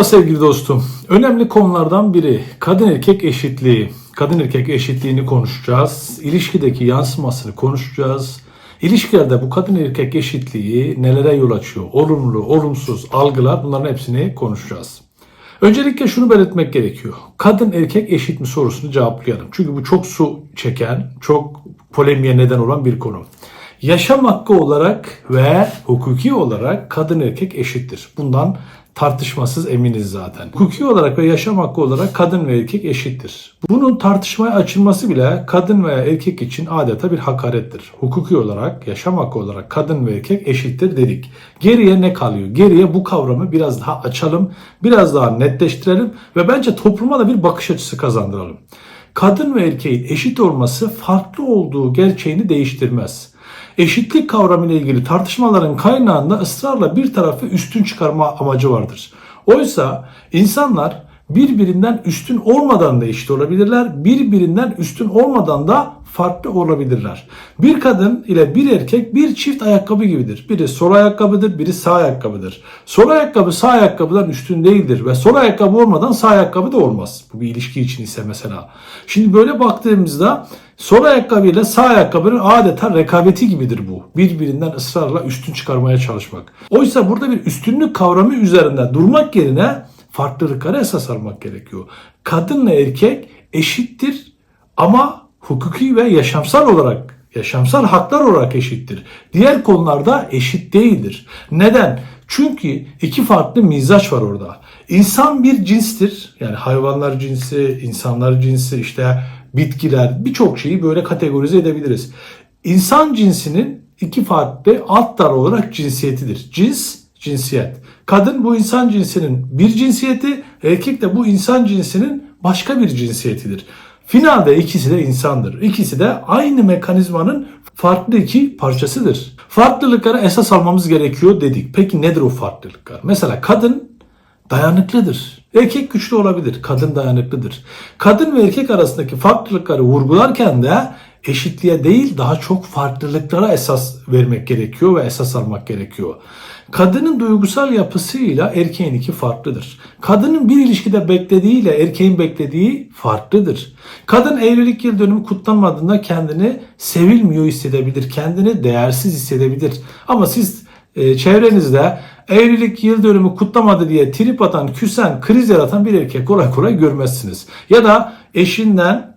Merhaba sevgili dostum. Önemli konulardan biri kadın erkek eşitliği. Kadın erkek eşitliğini konuşacağız. İlişkideki yansımasını konuşacağız. İlişkilerde bu kadın erkek eşitliği nelere yol açıyor? Olumlu, olumsuz algılar bunların hepsini konuşacağız. Öncelikle şunu belirtmek gerekiyor. Kadın erkek eşit mi sorusunu cevaplayalım. Çünkü bu çok su çeken, çok polemiğe neden olan bir konu. Yaşam hakkı olarak ve hukuki olarak kadın erkek eşittir. Bundan tartışmasız eminiz zaten. Hukuki olarak ve yaşam hakkı olarak kadın ve erkek eşittir. Bunun tartışmaya açılması bile kadın veya erkek için adeta bir hakarettir. Hukuki olarak, yaşam hakkı olarak kadın ve erkek eşittir dedik. Geriye ne kalıyor? Geriye bu kavramı biraz daha açalım, biraz daha netleştirelim ve bence topluma da bir bakış açısı kazandıralım. Kadın ve erkeğin eşit olması farklı olduğu gerçeğini değiştirmez. Eşitlik kavramı ile ilgili tartışmaların kaynağında ısrarla bir tarafı üstün çıkarma amacı vardır. Oysa insanlar birbirinden üstün olmadan da eşit olabilirler, birbirinden üstün olmadan da farklı olabilirler. Bir kadın ile bir erkek bir çift ayakkabı gibidir. Biri sol ayakkabıdır, biri sağ ayakkabıdır. Sol ayakkabı sağ ayakkabıdan üstün değildir ve sol ayakkabı olmadan sağ ayakkabı da olmaz. Bu bir ilişki için ise mesela. Şimdi böyle baktığımızda sol ayakkabı ile sağ ayakkabının adeta rekabeti gibidir bu. Birbirinden ısrarla üstün çıkarmaya çalışmak. Oysa burada bir üstünlük kavramı üzerinde durmak yerine farklılıklara esas almak gerekiyor. Kadınla erkek eşittir ama hukuki ve yaşamsal olarak, yaşamsal haklar olarak eşittir. Diğer konularda eşit değildir. Neden? Çünkü iki farklı mizaç var orada. İnsan bir cinstir. Yani hayvanlar cinsi, insanlar cinsi, işte bitkiler, birçok şeyi böyle kategorize edebiliriz. İnsan cinsinin iki farklı alt dal olarak cinsiyetidir. Cins, cinsiyet. Kadın bu insan cinsinin bir cinsiyeti, erkek de bu insan cinsinin başka bir cinsiyetidir. Finalde ikisi de insandır. İkisi de aynı mekanizmanın farklı iki parçasıdır. Farklılıklara esas almamız gerekiyor dedik. Peki nedir o farklılıklar? Mesela kadın dayanıklıdır. Erkek güçlü olabilir, kadın dayanıklıdır. Kadın ve erkek arasındaki farklılıkları vurgularken de eşitliğe değil daha çok farklılıklara esas vermek gerekiyor ve esas almak gerekiyor. Kadının duygusal yapısıyla erkeğin iki farklıdır. Kadının bir ilişkide beklediğiyle erkeğin beklediği farklıdır. Kadın evlilik yıl dönümü kutlanmadığında kendini sevilmiyor hissedebilir, kendini değersiz hissedebilir. Ama siz e, çevrenizde evlilik yıl dönümü kutlamadı diye trip atan, küsen, kriz yaratan bir erkek kolay kolay görmezsiniz. Ya da eşinden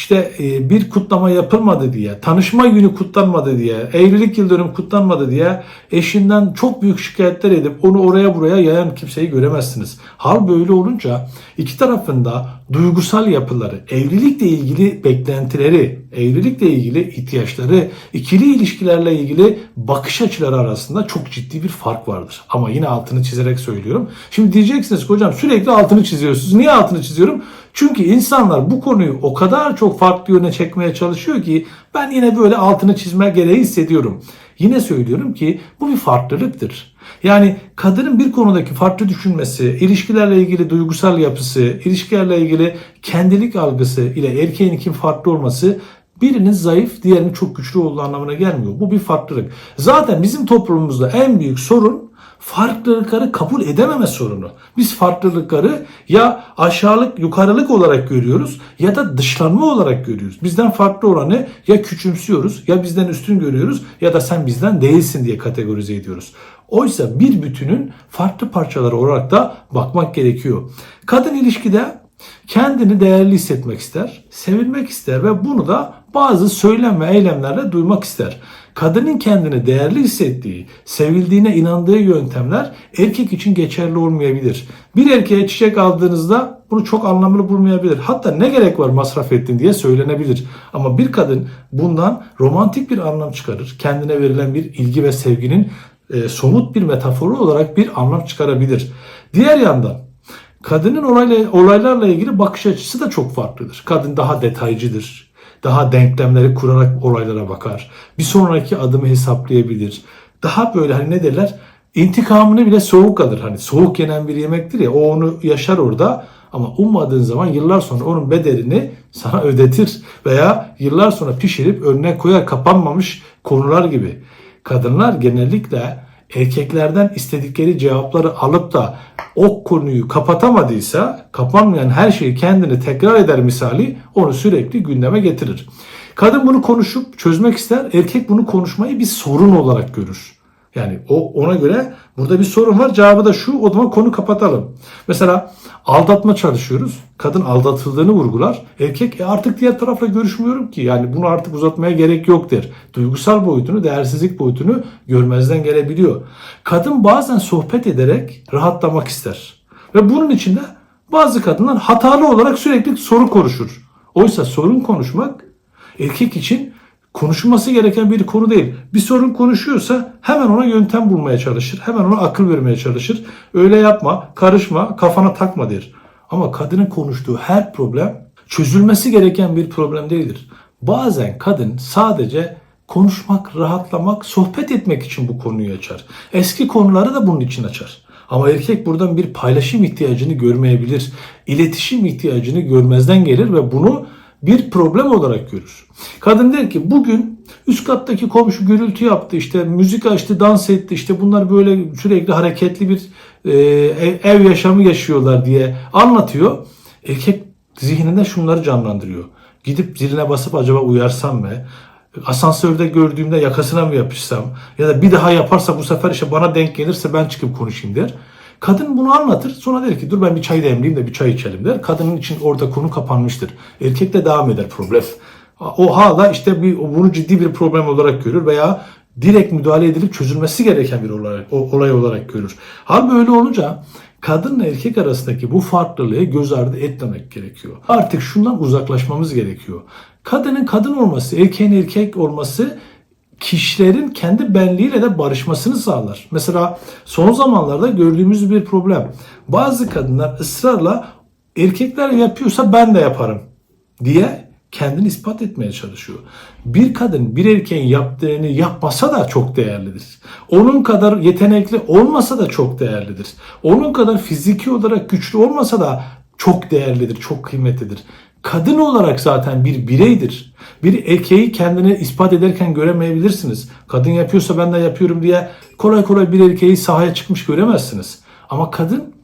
işte e, bir kutlama yapılmadı diye, tanışma günü kutlanmadı diye, evlilik yıl dönümü kutlanmadı diye eşinden çok büyük şikayetler edip onu oraya buraya yayan kimseyi göremezsiniz. Hal böyle olunca iki tarafında duygusal yapıları, evlilikle ilgili beklentileri, evlilikle ilgili ihtiyaçları, ikili ilişkilerle ilgili bakış açıları arasında çok ciddi bir fark vardır. Ama yine altını çizerek söylüyorum. Şimdi diyeceksiniz ki hocam sürekli altını çiziyorsunuz. Niye altını çiziyorum? Çünkü insanlar bu konuyu o kadar çok farklı yöne çekmeye çalışıyor ki ben yine böyle altını çizme gereği hissediyorum. Yine söylüyorum ki bu bir farklılıktır. Yani kadının bir konudaki farklı düşünmesi, ilişkilerle ilgili duygusal yapısı, ilişkilerle ilgili kendilik algısı ile erkeğin kim farklı olması birinin zayıf, diğerinin çok güçlü olduğu anlamına gelmiyor. Bu bir farklılık. Zaten bizim toplumumuzda en büyük sorun farklılıkları kabul edememe sorunu. Biz farklılıkları ya aşağılık, yukarılık olarak görüyoruz ya da dışlanma olarak görüyoruz. Bizden farklı olanı ya küçümsüyoruz ya bizden üstün görüyoruz ya da sen bizden değilsin diye kategorize ediyoruz. Oysa bir bütünün farklı parçaları olarak da bakmak gerekiyor. Kadın ilişkide kendini değerli hissetmek ister, sevilmek ister ve bunu da bazı söylem ve eylemlerle duymak ister. Kadının kendini değerli hissettiği, sevildiğine inandığı yöntemler erkek için geçerli olmayabilir. Bir erkeğe çiçek aldığınızda bunu çok anlamlı bulmayabilir. Hatta ne gerek var masraf ettin diye söylenebilir. Ama bir kadın bundan romantik bir anlam çıkarır. Kendine verilen bir ilgi ve sevginin e, somut bir metaforu olarak bir anlam çıkarabilir. Diğer yandan kadının olayla, olaylarla ilgili bakış açısı da çok farklıdır. Kadın daha detaycıdır. Daha denklemleri kurarak olaylara bakar. Bir sonraki adımı hesaplayabilir. Daha böyle hani ne derler? İntikamını bile soğuk alır. Hani soğuk yenen bir yemektir ya o onu yaşar orada. Ama ummadığın zaman yıllar sonra onun bedelini sana ödetir. Veya yıllar sonra pişirip önüne koyar kapanmamış konular gibi. Kadınlar genellikle erkeklerden istedikleri cevapları alıp da o konuyu kapatamadıysa kapanmayan her şeyi kendini tekrar eder misali onu sürekli gündeme getirir. Kadın bunu konuşup çözmek ister, erkek bunu konuşmayı bir sorun olarak görür. Yani o ona göre burada bir sorun var. Cevabı da şu. O zaman konu kapatalım. Mesela aldatma çalışıyoruz. Kadın aldatıldığını vurgular. Erkek e artık diğer tarafla görüşmüyorum ki. Yani bunu artık uzatmaya gerek yok der. Duygusal boyutunu, değersizlik boyutunu görmezden gelebiliyor. Kadın bazen sohbet ederek rahatlamak ister. Ve bunun için de bazı kadınlar hatalı olarak sürekli soru konuşur. Oysa sorun konuşmak erkek için konuşulması gereken bir konu değil. Bir sorun konuşuyorsa hemen ona yöntem bulmaya çalışır. Hemen ona akıl vermeye çalışır. Öyle yapma, karışma, kafana takma der. Ama kadının konuştuğu her problem çözülmesi gereken bir problem değildir. Bazen kadın sadece konuşmak, rahatlamak, sohbet etmek için bu konuyu açar. Eski konuları da bunun için açar. Ama erkek buradan bir paylaşım ihtiyacını görmeyebilir. İletişim ihtiyacını görmezden gelir ve bunu bir problem olarak görür. Kadın der ki bugün üst kattaki komşu gürültü yaptı işte müzik açtı dans etti işte bunlar böyle sürekli hareketli bir e, ev yaşamı yaşıyorlar diye anlatıyor. Erkek zihninde şunları canlandırıyor. Gidip ziline basıp acaba uyarsam mı? Asansörde gördüğümde yakasına mı yapışsam? Ya da bir daha yaparsa bu sefer işte bana denk gelirse ben çıkıp konuşayım der. Kadın bunu anlatır. Sonra der ki dur ben bir çay demleyeyim de bir çay içelim der. Kadının için orada konu kapanmıştır. Erkek de devam eder problem. O hala işte bir, bunu ciddi bir problem olarak görür veya direkt müdahale edilip çözülmesi gereken bir olay, olay olarak görür. Hal böyle olunca kadınla erkek arasındaki bu farklılığı göz ardı etmemek gerekiyor. Artık şundan uzaklaşmamız gerekiyor. Kadının kadın olması, erkeğin erkek olması kişilerin kendi benliğiyle de barışmasını sağlar. Mesela son zamanlarda gördüğümüz bir problem. Bazı kadınlar ısrarla erkekler yapıyorsa ben de yaparım diye kendini ispat etmeye çalışıyor. Bir kadın bir erkeğin yaptığını yapmasa da çok değerlidir. Onun kadar yetenekli olmasa da çok değerlidir. Onun kadar fiziki olarak güçlü olmasa da çok değerlidir, çok kıymetlidir. Kadın olarak zaten bir bireydir. Bir erkeği kendini ispat ederken göremeyebilirsiniz. Kadın yapıyorsa ben de yapıyorum diye kolay kolay bir erkeği sahaya çıkmış göremezsiniz. Ama kadın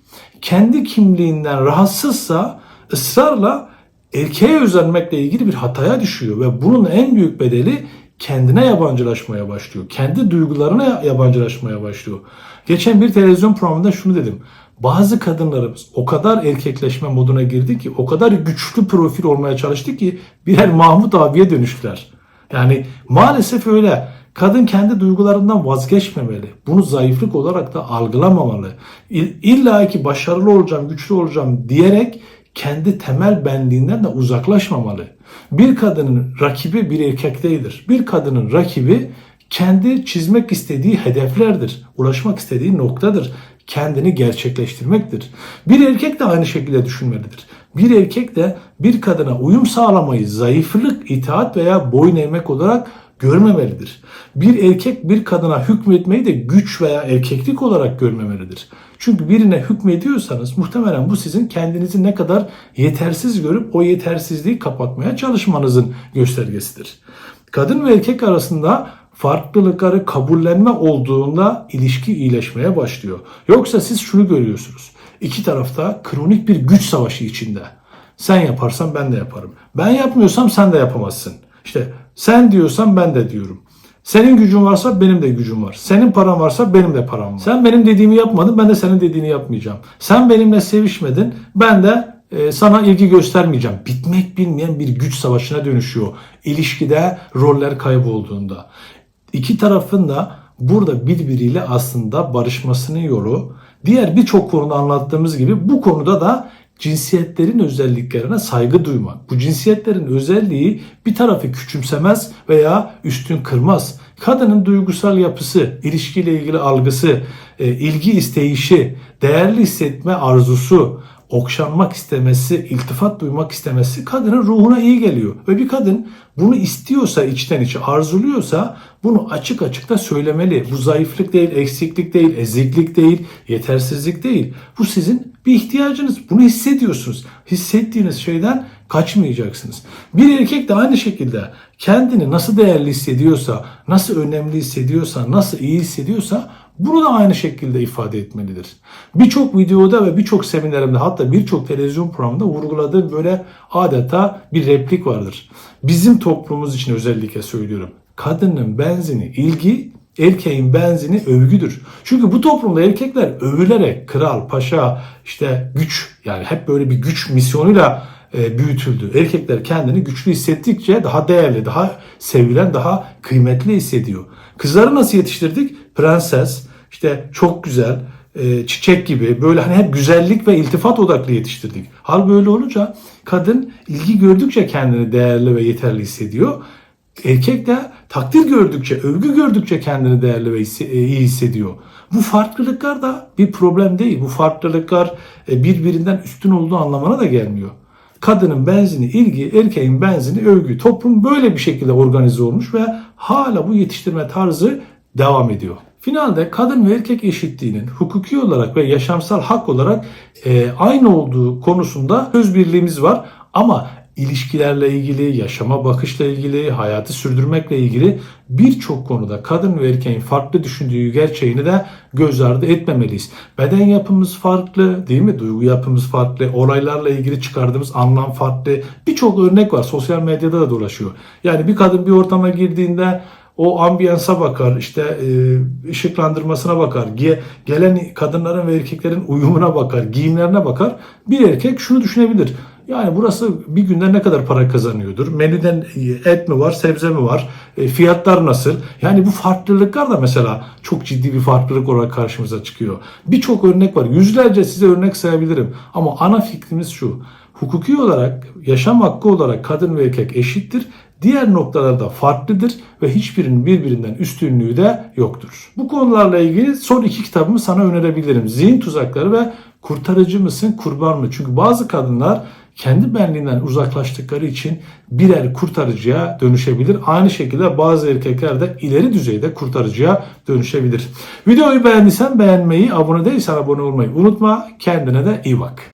kendi kimliğinden rahatsızsa ısrarla erkeğe özenmekle ilgili bir hataya düşüyor ve bunun en büyük bedeli kendine yabancılaşmaya başlıyor. Kendi duygularına yabancılaşmaya başlıyor. Geçen bir televizyon programında şunu dedim. Bazı kadınlarımız o kadar erkekleşme moduna girdi ki, o kadar güçlü profil olmaya çalıştı ki birer Mahmut abiye dönüştüler. Yani maalesef öyle. Kadın kendi duygularından vazgeçmemeli. Bunu zayıflık olarak da algılamamalı. İlla ki başarılı olacağım, güçlü olacağım diyerek kendi temel benliğinden de uzaklaşmamalı. Bir kadının rakibi bir erkek değildir. Bir kadının rakibi kendi çizmek istediği hedeflerdir. Ulaşmak istediği noktadır. Kendini gerçekleştirmektir. Bir erkek de aynı şekilde düşünmelidir. Bir erkek de bir kadına uyum sağlamayı zayıflık, itaat veya boyun eğmek olarak görmemelidir. Bir erkek bir kadına hükmetmeyi de güç veya erkeklik olarak görmemelidir. Çünkü birine hükmediyorsanız muhtemelen bu sizin kendinizi ne kadar yetersiz görüp o yetersizliği kapatmaya çalışmanızın göstergesidir. Kadın ve erkek arasında farklılıkları kabullenme olduğunda ilişki iyileşmeye başlıyor. Yoksa siz şunu görüyorsunuz. İki tarafta kronik bir güç savaşı içinde. Sen yaparsan ben de yaparım. Ben yapmıyorsam sen de yapamazsın. İşte sen diyorsan ben de diyorum. Senin gücün varsa benim de gücüm var. Senin paran varsa benim de param var. Sen benim dediğimi yapmadın ben de senin dediğini yapmayacağım. Sen benimle sevişmedin ben de e, sana ilgi göstermeyeceğim. Bitmek bilmeyen bir güç savaşına dönüşüyor. İlişkide roller kaybolduğunda. İki tarafın da burada birbiriyle aslında barışmasının yolu diğer birçok konuda anlattığımız gibi bu konuda da cinsiyetlerin özelliklerine saygı duymak. Bu cinsiyetlerin özelliği bir tarafı küçümsemez veya üstün kırmaz. Kadının duygusal yapısı, ilişkiyle ilgili algısı, e, ilgi isteyişi, değerli hissetme arzusu, okşanmak istemesi, iltifat duymak istemesi kadının ruhuna iyi geliyor. Ve bir kadın bunu istiyorsa içten içe arzuluyorsa bunu açık açık da söylemeli. Bu zayıflık değil, eksiklik değil, eziklik değil, yetersizlik değil. Bu sizin bir ihtiyacınız. Bunu hissediyorsunuz. Hissettiğiniz şeyden kaçmayacaksınız. Bir erkek de aynı şekilde kendini nasıl değerli hissediyorsa, nasıl önemli hissediyorsa, nasıl iyi hissediyorsa Bunu da aynı şekilde ifade etmelidir. Birçok videoda ve birçok seminerimde hatta birçok televizyon programında vurguladığım böyle adeta bir replik vardır. Bizim toplumumuz için özellikle söylüyorum. Kadının benzini ilgi, erkeğin benzini övgüdür. Çünkü bu toplumda erkekler övülerek kral, paşa, işte güç yani hep böyle bir güç misyonuyla e, büyütüldü. Erkekler kendini güçlü hissettikçe daha değerli, daha sevilen, daha kıymetli hissediyor. Kızları nasıl yetiştirdik? Prenses, işte çok güzel, e, çiçek gibi böyle hani hep güzellik ve iltifat odaklı yetiştirdik. Hal böyle olunca kadın ilgi gördükçe kendini değerli ve yeterli hissediyor. Erkek de takdir gördükçe, övgü gördükçe kendini değerli ve e, iyi hissediyor. Bu farklılıklar da bir problem değil. Bu farklılıklar e, birbirinden üstün olduğu anlamına da gelmiyor. Kadının benzini ilgi, erkeğin benzini övgü. Toplum böyle bir şekilde organize olmuş ve hala bu yetiştirme tarzı devam ediyor. Finalde kadın ve erkek eşitliğinin hukuki olarak ve yaşamsal hak olarak e, aynı olduğu konusunda söz birliğimiz var. Ama ilişkilerle ilgili, yaşama bakışla ilgili, hayatı sürdürmekle ilgili birçok konuda kadın ve erkeğin farklı düşündüğü gerçeğini de göz ardı etmemeliyiz. Beden yapımız farklı, değil mi? Duygu yapımız farklı, olaylarla ilgili çıkardığımız anlam farklı. Birçok örnek var. Sosyal medyada da dolaşıyor. Yani bir kadın bir ortama girdiğinde o ambiyansa bakar, işte e, ışıklandırmasına bakar, ge- gelen kadınların ve erkeklerin uyumuna bakar, giyimlerine bakar. Bir erkek şunu düşünebilir. Yani burası bir günde ne kadar para kazanıyordur? Menüden et mi var, sebze mi var? E, fiyatlar nasıl? Yani bu farklılıklar da mesela çok ciddi bir farklılık olarak karşımıza çıkıyor. Birçok örnek var. Yüzlerce size örnek sayabilirim. Ama ana fikrimiz şu. Hukuki olarak, yaşam hakkı olarak kadın ve erkek eşittir. Diğer noktalarda farklıdır ve hiçbirinin birbirinden üstünlüğü de yoktur. Bu konularla ilgili son iki kitabımı sana önerebilirim. Zihin tuzakları ve kurtarıcı mısın, kurban mı? Çünkü bazı kadınlar kendi benliğinden uzaklaştıkları için birer kurtarıcıya dönüşebilir. Aynı şekilde bazı erkekler de ileri düzeyde kurtarıcıya dönüşebilir. Videoyu beğendiysen beğenmeyi, abone değilsen abone olmayı unutma. Kendine de iyi bak.